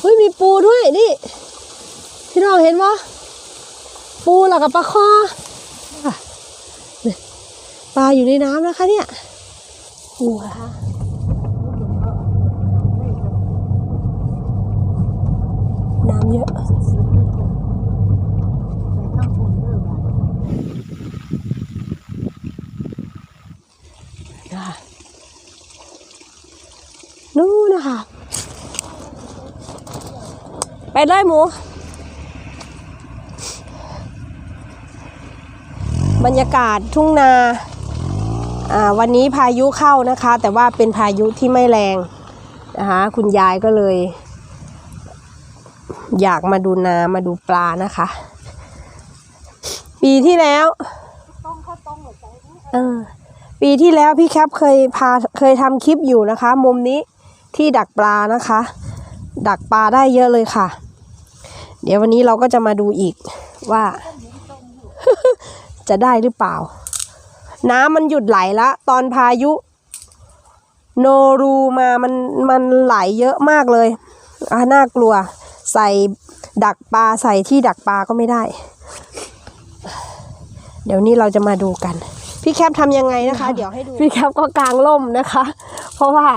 เฮ้ยมีปูด้วยนี่พี่น้องเห็นปะปูหลักกับปลาคอปลาอยู่ในน้ำนะคะเนี่ยปูค่ะน้ำเยอะนู่นนะคะ ไป เลยหมู บรรยากาศทุ่งนาอ่าวันนี้พายุเข้านะคะ แต่ว่าเป็นพายุที่ไม่แรงนะคะคุณยายก็เลย อยากมาดูนามาดูปลานะคะ ปีที่แล้วเออปีที่แล้วพี่แคปเคยพาเคยทำคลิปอยู่นะคะ มุมนี้ที่ดักปลานะคะ ดักปลาได้เยอะเลยค่ะ ดี๋ยววันนี้เราก็จะมาดูอีกว่า จะได้หรือเปล่า น้ำมันหยุดไหลละ ตอนพายุ โนรูมามันมันไหลเยอะมากเลยอะน่ากลัว ใส่ดักปลาใส่ที่ดักปลาก็ไม่ได้ เดี๋ยวนี้เราจะมาดูกัน พี่แคปทำยังไงนะคะ เดี๋ยวให้ดู พี่แคปก็กางร่มนะคะ เพราะว่า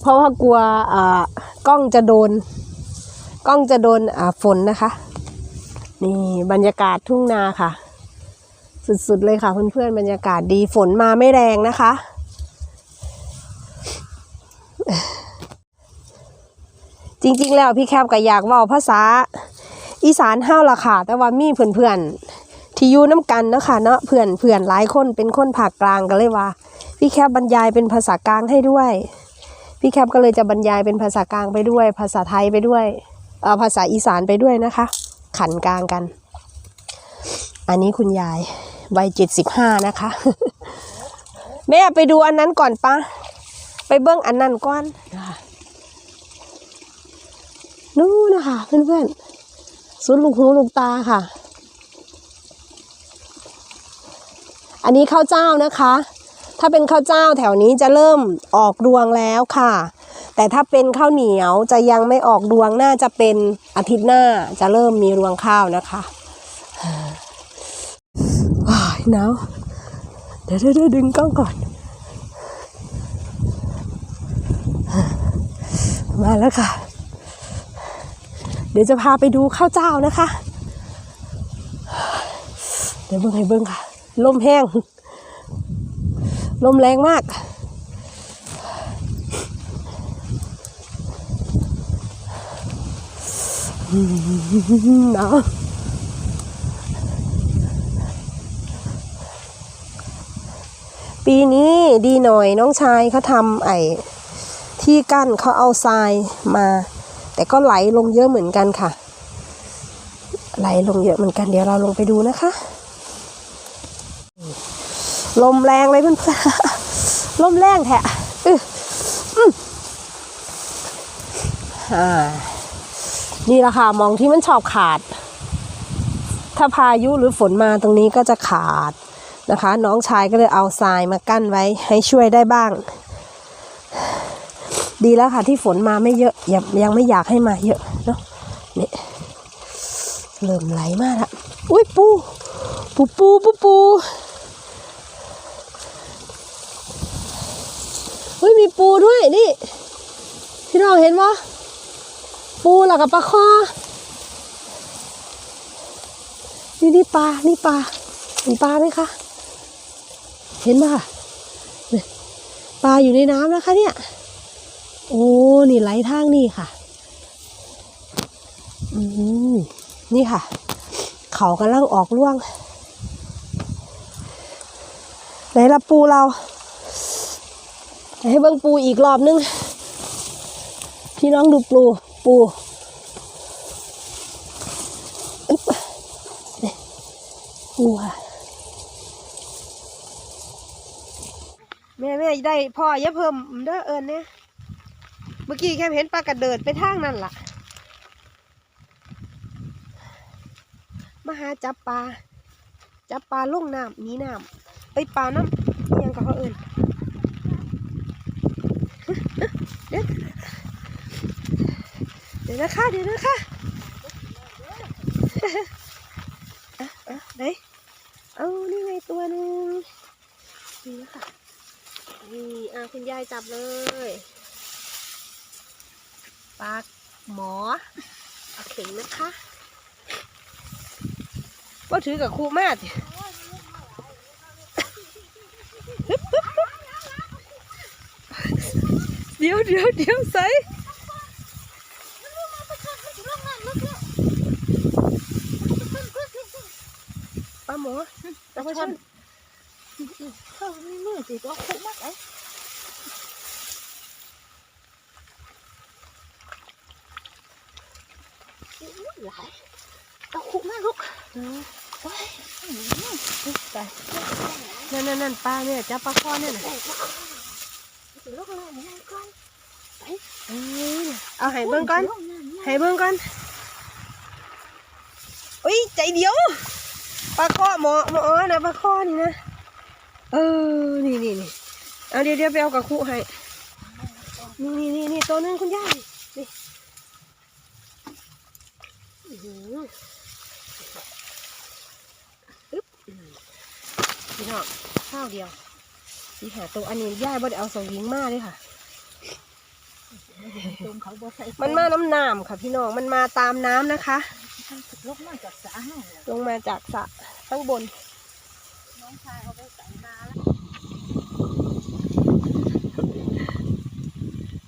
เพราะว่ากลัวอ่ากล้องจะโดนก ล้องจะโดนฝนนะคะ นี่บรรยากาศทุ่งนาค่ะ สุดๆเลยค่ะ เพื่อนๆบรรยากาศดีฝนมาไม่แรงนะคะ จริงๆแล้วพี่แคปก็อยากว่าภาษา อีสานเฮ้าละค่ะ แต่ว่ามีเพื่อนๆที่อยู่น้ำกันนะคะเนาะเพื่อนเพื่อนหลายคนเป็นคนภาคกลางก็เลยว่า พี่แคปบรรยายเป็นภาษากลางให้ด้วยพี่แคปก็เลยจะบรรยายเป็นภาษากลางไปด้วย ภาษาไทยไปด้วย ภาษาอีสานไปด้วยนะคะ ขันกลางกัน อันนี้คุณยายวัยเจ็ดสิบห้านะคะ แม่ไปดูอันนั้นก่อนปะไปเบิ้งอันนั้นก่อนนู่นนะคะเพื่อนๆสุดลูกหูลูกตาค่ะ อันนี้ข้าวเจ้านะคะ ถ้าเป็นข้าวเจ้าแถวนี้จะเริ่มออกรวงแล้วค่ะ แต่ถ้าเป็นข้าวเหนียวจะยังไม่ออกรวงน่าจะเป็นอาทิตย์หน้าจะเริ่มมีรวงข้าวนะคะว้าหนาวเดี๋ยวเดี๋ยวเดี๋ยวดึงกล้องก่อน มาแล้วค่ะ เดี๋ยวจะพาไปดูข้าวเจ้านะคะ เดี๋ยวเบิ่งให้เบิ่งค่ะ ลมแห้ง ลมแรงมาก หนาวปีนี้ดีหน่อยน้องชายเขาทำไอ้ที่กั้นเขาเอาทรายมา แต่ก็ไหลลงเยอะเหมือนกันค่ะ ไหลลงเยอะเหมือนกันเดี๋ยวเราลงไปดูนะคะ ลมแรงเลยเพื่อนๆลมแรงแท้อื้ออ่า นี่แหละค่ะมองที่มันชอบขาด ถ้าพายุหรือฝนมาตรงนี้ก็จะขาดนะคะ น้องชายก็เลยเอาทรายมากั้นไว้ให้ช่วยได้บ้าง ดีแล้วค่ะที่ฝนมาไม่เยอะยังยังไม่อยากให้มาเยอะเนาะเนี่ยเริ่มไหลมากละอุ้ยปูปูปูปูปูเฮ้ยมีปูด้วยนี่ พี่น้องเห็นปะ ปูหลักกับปลาคอนี่นี่ปลา นี่ปลา เห็นปลาไหมคะ เห็นปะเนี่ยปลาอยู่ในน้ำนะคะเนี่ย โอ้ นี่ไหลทางนี่ค่ะ อืมนี่ค่ะ เขากำลังออกร่วง ไหนละปูเรา ให้เบิ่งปูอีกรอบนึง พี่น้องดูปู ปูอึ๊บนี่ปูค่ะแม่แม่ได้พ่ออย่าเพิ่มเด้อเอิญเนี่ยเมื่อกี้แค่เห็นปลากระเดิดไปทางนั่นล่ะมาหาจับปลาจับปลาลงน้ำหนีน้ำไปปลาน้ำยังกับเขาเอิญเดี๋ยวเดี๋ยวนะคะเดี๋ยวนะคะอะอะไหนเอานี่ไงตัวหนึ่งนี่นะคะนี่อะคุณยายจับเลยปลาหมอเอาเข่งนะคะว่าถือกับครูมากเดี๋ยวเดี๋ยวเดี๋ยวใส่ปลาหมอ ปลาช่อนเข้าไม่มือสิตัวคุมากไอ้หลายตัวคุมากลูกไปนั่นนั่นนั่นปลาเนี่ยจับปลาข้อเนี่ยนะสิลูกอะไรนี่ก่อนเอ้ยเอาให้เบิ่งก่อนให้เบิ่งก่อนอุ้ยใจเดียว ปลาข้อหมอหมอนะปลาข้อนี่นะ เออ นี่นี่นี่เอาเดี๋ยวเดี๋ยวไปเอากับครูให้ นี่นี่นี่นี่ตัวหนึงคุณย่านี่นี่อื้อหืออึ๊บพี่น้องข้าวเดียวสีหาตัวอันนี้ย่าบ่ได้เอาสวิงมาเลยค่ะตรงเขาบ่ใส่มันมาน้ำน้ำค่ะพี่น้อง มันมาตามน้ำนะคะ ลูกมาจากสาห้าลงมาจากสระข้างบน น้องชายเอาไปใส่นาแล้ว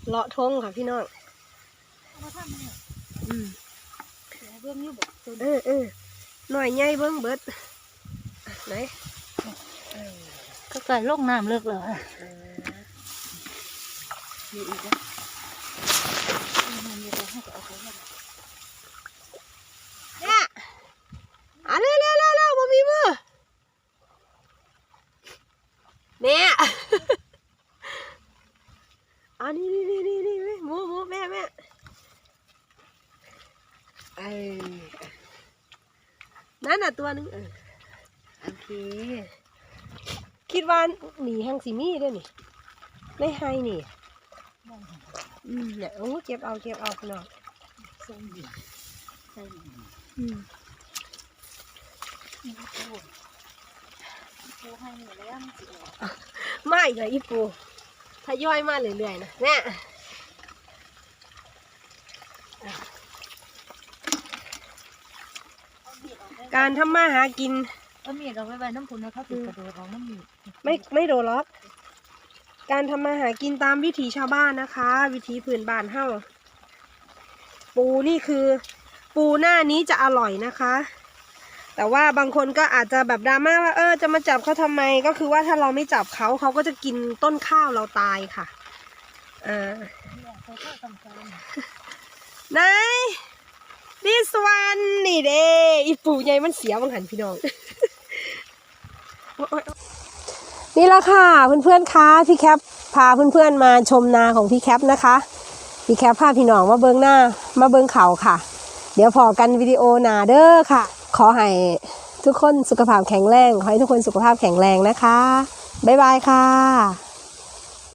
เลาะทงค่ะพี่น้องมาทำเนี่ยอืมเบื้องอยู่บอกตัวเออเออหน่อยใหญ่เบิ้งเบิดอะไหนก็ใส่ลงน้ำเลิกเลยมีอีกนะเนี่ยอะเร็วเร็วเร็วเร็วบ่มีมือแม่ อันนี้นี่นี่นี่นี่นี่หมูหมูแม่แม่ไอ้ นั่นน่ะตัวหนึงเออโอเค คิดว่าหนีแห่งสีมีเด้วยนี่ไม่ให้นี่อืมเนี่ยโอ้เก็บเอาเก็บเอาพี่น้องใส่ดิใส่อืมปูให้หนูแล้วมันสิออกมาอีกแล้วอีปูทยอยมาเรื่อยๆนะแน่ การทำมาหากินเอามีดเอาไว้ไว้น้ำพุนนะเขาติดกระโดดของน้ำมีดไม่ไม่โดนล็อก การทำมาหากินตามวิถีชาวบ้านนะคะ วิถีพื้นบ้านเฮาปูนี่คือ ปูหน้านี้จะอร่อยนะคะ แต่ว่าบางคนก็อาจจะแบบดราม่าว่าเออจะมาจับเขาทำไมก็คือว่าถ้าเราไม่จับเขาเขาก็จะกินต้นข้าวเราตายค่ะเออเนี่ยเขาเข้าตำตามไหน this one นี่เด้อีปูใหญ่มันเสียบังหันพี่น้อง นี่ละค่ะเพื่อนๆคะพี่แคปพาเพื่อนๆมาชมนาของพี่แคปนะคะ พี่แคปพาพี่น้องมาเบิ้งหน้ามาเบิ้งเขาค่ะ เดี๋ยวพอกันวิดีโอนาเด้อค่ะ ขอให้ทุกคนสุขภาพแข็งแรง ขอให้ทุกคนสุขภาพแข็งแรงนะคะ บ๊ายบายค่ะ